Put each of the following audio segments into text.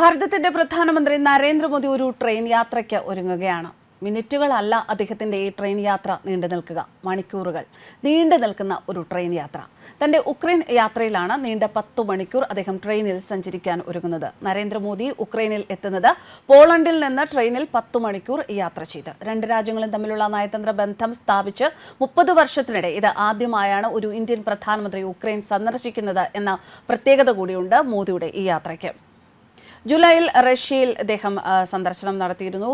ഭാരതത്തിന്റെ പ്രധാനമന്ത്രി നരേന്ദ്രമോദി ഒരു ട്രെയിൻ യാത്രയ്ക്ക് ഒരുങ്ങുകയാണ്. മിനിറ്റുകളല്ല അദ്ദേഹത്തിന്റെ ഈ ട്രെയിൻ യാത്ര നീണ്ടു നിൽക്കുക. മണിക്കൂറുകൾ നീണ്ടു നിൽക്കുന്ന ഒരു ട്രെയിൻ യാത്ര. തന്റെ ഉക്രൈൻ യാത്രയിലാണ് നീണ്ട പത്ത് മണിക്കൂർ അദ്ദേഹം ട്രെയിനിൽ സഞ്ചരിക്കാൻ ഒരുങ്ങുന്നത്. നരേന്ദ്രമോദി ഉക്രൈനിൽ എത്തുന്നത് പോളണ്ടിൽ നിന്ന് ട്രെയിനിൽ പത്ത് മണിക്കൂർ യാത്ര ചെയ്ത്. രണ്ട് രാജ്യങ്ങളും തമ്മിലുള്ള നയതന്ത്ര ബന്ധം സ്ഥാപിച്ച് മുപ്പത് വർഷത്തിനിടെ ഇത് ആദ്യമായാണ് ഒരു ഇന്ത്യൻ പ്രധാനമന്ത്രി ഉക്രൈൻ സന്ദർശിക്കുന്നത് എന്ന പ്രത്യേകത കൂടിയുണ്ട് മോദിയുടെ ഈ യാത്രയ്ക്ക്. ജൂലൈയിൽ റഷ്യയിൽ അദ്ദേഹം സന്ദർശനം നടത്തിയിരുന്നു.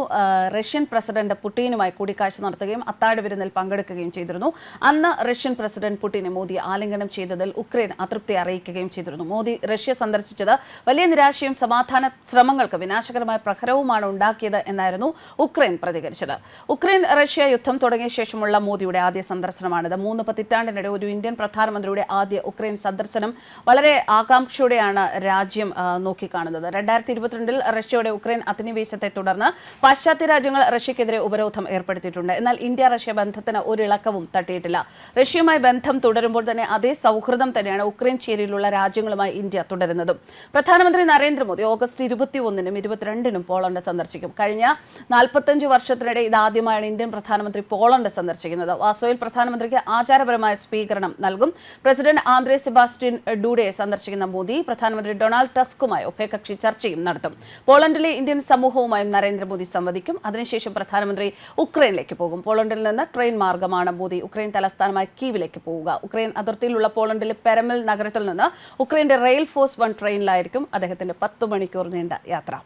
റഷ്യൻ പ്രസിഡന്റ് പുടിനുമായി കൂടിക്കാഴ്ച നടത്തുകയും അത്താഴ വിരുന്നിൽ പങ്കെടുക്കുകയും ചെയ്തിരുന്നു. അന്ന് റഷ്യൻ പ്രസിഡന്റ് പുടിനെ മോദി ആലിംഗനം ചെയ്തതിൽ ഉക്രൈൻ അതൃപ്തി അറിയിക്കുകയും ചെയ്തിരുന്നു. മോദി റഷ്യ സന്ദർശിച്ചത് വലിയ നിരാശയും സമാധാന ശ്രമങ്ങൾക്ക് വിനാശകരമായ പ്രഹരവുമാണ് ഉണ്ടാക്കിയത് എന്നായിരുന്നു ഉക്രൈൻ പ്രതികരിച്ചത്. ഉക്രൈൻ റഷ്യ യുദ്ധം തുടങ്ങിയ ശേഷമുള്ള മോദിയുടെ ആദ്യ സന്ദർശനമാണിത്. മൂന്ന് പതിറ്റാണ്ടിനിടെ ഒരു ഇന്ത്യൻ പ്രധാനമന്ത്രിയുടെ ആദ്യ ഉക്രൈൻ സന്ദർശനം വളരെ ആകാംക്ഷയോടെയാണ് രാജ്യം നോക്കിക്കാണുന്നത്. രണ്ടായിരത്തി ഇരുപത്തിരണ്ടിൽ റഷ്യയുടെ ഉക്രൈൻ അധിനിവേശത്തെ തുടർന്ന് പാശ്ചാത്യ രാജ്യങ്ങൾ റഷ്യക്കെതിരെ ഉപരോധം ഏർപ്പെടുത്തിയിട്ടുണ്ട്. എന്നാൽ ഇന്ത്യ റഷ്യ ബന്ധത്തിന് ഒരു ഇളക്കവും തട്ടിയിട്ടില്ല. റഷ്യയുമായി ബന്ധം തുടരുമ്പോൾ തന്നെ അതേ സൗഹൃദം തന്നെയാണ് ഉക്രൈൻ ചേരിയിലുള്ള രാജ്യങ്ങളുമായി ഇന്ത്യ തുടരുന്നതും. പ്രധാനമന്ത്രി നരേന്ദ്രമോദി ഓഗസ്റ്റ് ഇരുപത്തി ഒന്നിനും ഇരുപത്തിരണ്ടിനും പോളണ്ട് സന്ദർശിക്കും. കഴിഞ്ഞ നാൽപ്പത്തഞ്ച് വർഷത്തിനിടെ ഇതാദ്യമായാണ് ഇന്ത്യൻ പ്രധാനമന്ത്രി പോളണ്ട് സന്ദർശിക്കുന്നത്. വാസോയിൽ പ്രധാനമന്ത്രിക്ക് ആചാരപരമായ സ്വീകരണം നൽകും. പ്രസിഡന്റ് ആന്ദ്രേ സെബാസ്റ്റ്യൻ ഡൂഡെ സന്ദർശിക്കുന്ന മോദി പ്രധാനമന്ത്രി ഡൊണാൾഡ് ടസ്കുമായി ഉഭയകക്ഷി ചർച്ചയും നടത്തും. പോളണ്ടിലെ ഇന്ത്യൻ സമൂഹവുമായും നരേന്ദ്രമോദി സംവദിക്കും. അതിനുശേഷം പ്രധാനമന്ത്രി ഉക്രൈനിലേക്ക് പോകും. പോളണ്ടിൽ നിന്ന് ട്രെയിൻ മാർഗമാണ് മോദി ഉക്രൈൻ തലസ്ഥാനമായ കീവിലേക്ക് പോവുക. ഉക്രൈൻ അതിർത്തിയിലുള്ള പോളണ്ടിലെ പെരമൽ നഗരത്തിൽ നിന്ന് ഉക്രൈന്റെ റെയിൽ ഫോഴ്സ് വൺ ട്രെയിനിലായിരിക്കും അദ്ദേഹത്തിന്റെ പത്ത് മണിക്കൂർ നീണ്ട യാത്ര.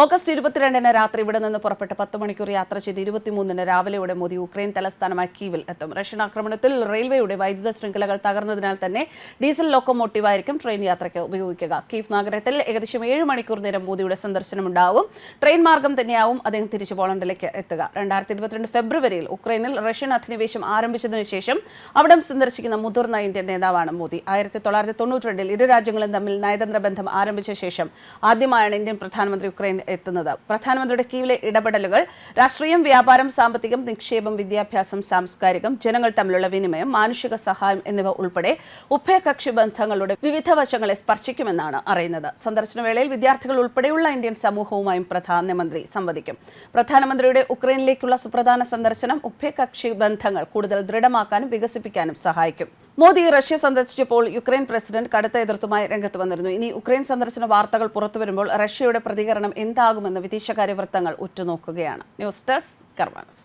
ഓഗസ്റ്റ് ഇരുപത്തിരണ്ടിന് രാത്രി ഇവിടെ നിന്ന് പുറപ്പെട്ട് പത്ത് മണിക്കൂർ യാത്ര ചെയ്ത് ഇരുപത്തിമൂന്നിന് രാവിലെയോടെ മോദി ഉക്രൈൻ തലസ്ഥാനമായ കീവിൽ എത്തും. റഷ്യൻ ആക്രമണത്തിൽ റെയിൽവേയുടെ വൈദ്യുത ശൃംഖലകൾ തകർന്നതിനാൽ തന്നെ ഡീസൽ ലോക്കോമോട്ടീവായിരിക്കും ട്രെയിൻ യാത്രയ്ക്ക് ഉപയോഗിക്കുക. കീവ് നഗരത്തിൽ ഏകദേശം ഏഴ് മണിക്കൂർ നേരം മോദിയുടെ സന്ദർശനമുണ്ടാവും ട്രെയിൻ മാർഗം തന്നെയാവും അദ്ദേഹം തിരിച്ച് പോളണ്ടിലേക്ക് എത്തുക. രണ്ടായിരത്തി ഇരുപത്തിരണ്ട് ഫെബ്രുവരിയിൽ ഉക്രൈനിൽ റഷ്യൻ അധിനിവേശം ആരംഭിച്ചതിനു ശേഷം അവിടം സന്ദർശിക്കുന്ന മുതിർന്ന ഇന്ത്യൻ നേതാവാണ് മോദി. ആയിരത്തി തൊള്ളായിരത്തി തൊണ്ണൂറ്റി രണ്ടിൽ ഇരു രാജ്യങ്ങളും തമ്മിൽ നയതന്ത്ര ബന്ധം ആരംഭിച്ച ശേഷം ആദ്യമായാണ് ഇന്ത്യൻ പ്രധാനമന്ത്രി ഉക്രൈൻ എത്തുന്നത്. പ്രധാനമന്ത്രിയുടെ കീഴിലെ ഇടപെടലുകൾ രാഷ്ട്രീയം വ്യാപാരം സാമ്പത്തികം നിക്ഷേപം വിദ്യാഭ്യാസം സാംസ്കാരികം ജനങ്ങൾ തമ്മിലുള്ള വിനിമയം മാനുഷിക സഹായം എന്നിവ ഉൾപ്പെടെ ഉഭയകക്ഷി ബന്ധങ്ങളുടെ വിവിധ വശങ്ങളെ സ്പർശിക്കുമെന്നാണ് അറിയുന്നത്. സന്ദർശനവേളയിൽ വിദ്യാർത്ഥികൾ ഉൾപ്പെടെയുള്ള ഇന്ത്യൻ സമൂഹവുമായും പ്രധാനമന്ത്രി സംവദിക്കും. പ്രധാനമന്ത്രിയുടെ ഉക്രൈനിലേക്കുള്ള സുപ്രധാന സന്ദർശനം ഉഭയകക്ഷി ബന്ധങ്ങൾ കൂടുതൽ ദൃഢമാക്കാനും വികസിപ്പിക്കാനും സഹായിക്കും. മോദി റഷ്യ സന്ദർശിച്ചപ്പോൾ യുക്രൈൻ പ്രസിഡന്റ് കടുത്ത എതിർത്തുമായി രംഗത്ത് വന്നിരുന്നു. ഇനി യുക്രൈൻ സന്ദർശന വാർത്തകൾ പുറത്തു വരുമ്പോൾ റഷ്യയുടെ പ്രതികരണം എന്താകുമെന്ന് വിദേശകാര്യ വൃത്തങ്ങൾ ഉറ്റുനോക്കുകയാണ്. News desk കർമാനസ്.